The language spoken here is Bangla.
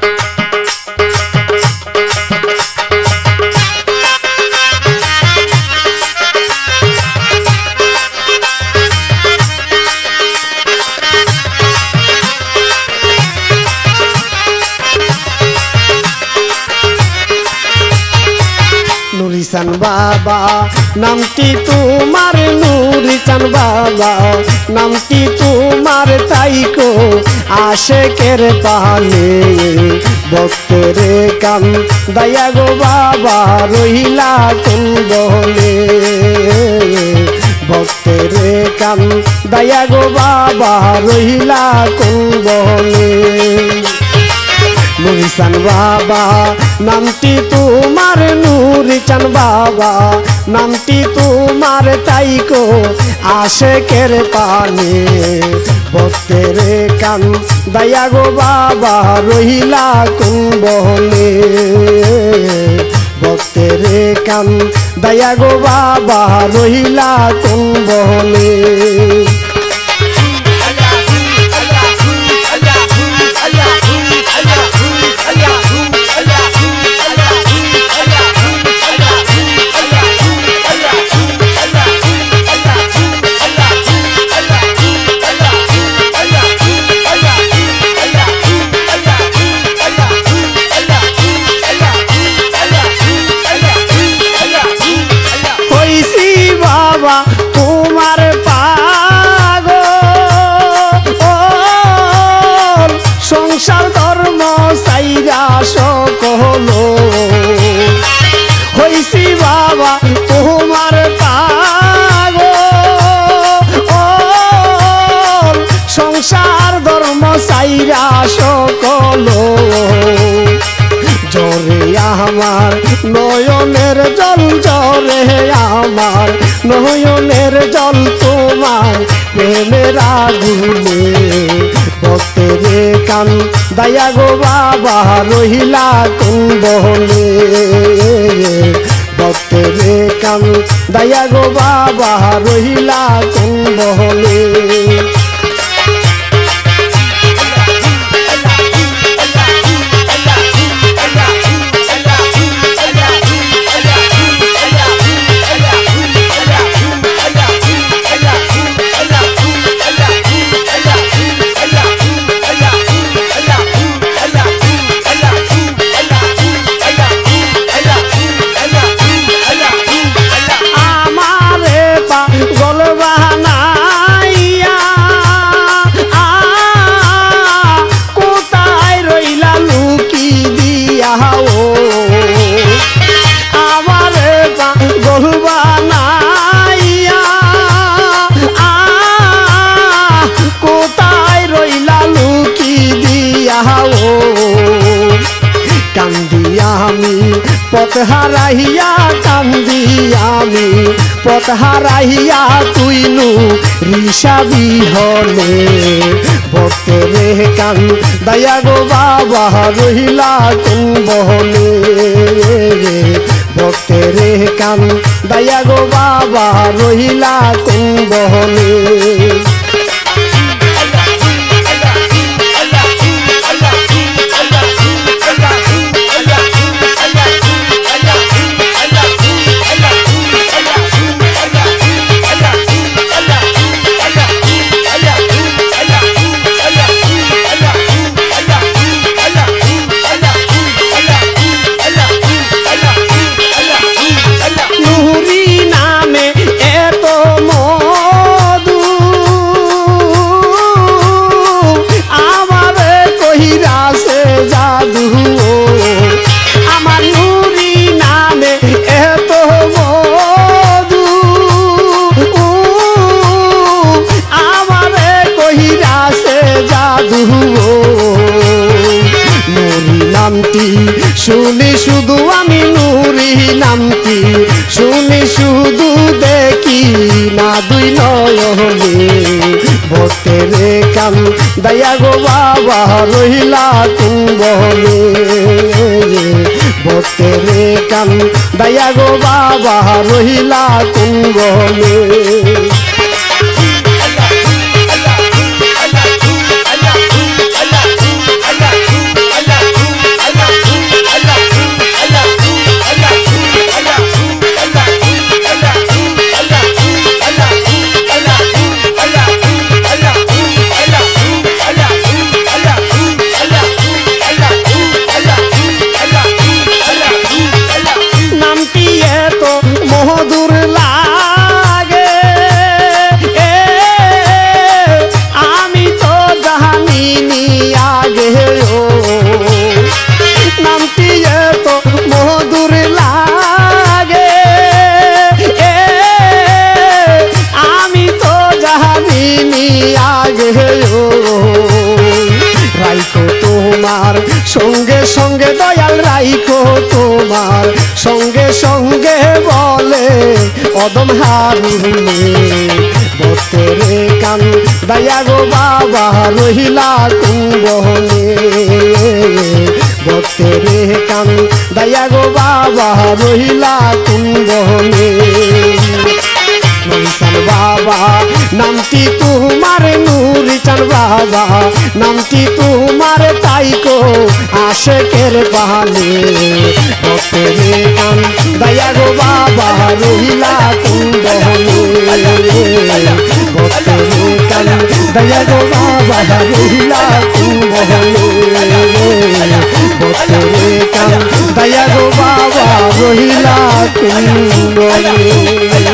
Thank you. নুরিসান বাবা। নামটি তোমার নুরিসান বাবা। নামটি তোমার তাইকো আশেকের পানে। ভক্তরে কান দয়া গো বাবা, রহিলা কোন বলে ভক্তরে কান দয়া গো বাবা, রহিলা কোন বলে নুরিসান বাবা, নামটি তোমার নুরিচান বাবা, নামটি তোমার তাইকো আশেকের পানে। ভক্তের কান দয়া গো বাবা, রহিলা কোন বহনে ভক্তের কান দয়া গো বাবা, রহিলা কোন সকল হইছি বাবা তোমার পাগ সংসার ধর্ম সাইরা সকল জরে আমার নয়নের জল, জরে আমার নয়নের জল তোমার প্রেমের আগুনে ভক্তের কান, দয়া গো বাবা, রহিলা কোন বহনে ভক্তের কান, দয়া গো বাবা, রহিলা কোন হারাইয়া কান্দি আমি পথ হারাইয়া তুই নু ঋষাবি হলে ভক্তরে কান দয়া গো বাবা, রহিলা কোন বহলে ভক্তরে কান দয়া গো বাবা, রহিলা কোন বহলে নামটি। শুনি শুধু আমি নুরি নামটি। শুনি শুধু দেখি না দুই নয়নে। ভক্তের কান দয়া গো বাবা, রহিলা কুম্বনে ভক্তের কান দয়া গো বাবা, রহিলা কুম্বনে হে ও রাইকো তোমার, সঙ্গে সঙ্গে দয়াল রাইকো তোমার, সঙ্গে সঙ্গে বলে অদম হারুনে। বতরে কান দয়া গো বাবা, রহিলা কুম্বনে। বতরে কান দয়া গো বাবা, রহিলা কুম্বনে। নুরিচান বাবা, নামটি তোমার নুরিচান বাবা, নামটি তোমার তাইকো আশেকের বাহানে ভক্তের কান দয়া গো বাবা, রহিলা কুন্দহনে কান দয়া গো বাবা, রহিলা কুন্দহনে কান দয়া গো বাবা, রহিলা কুন্দহনে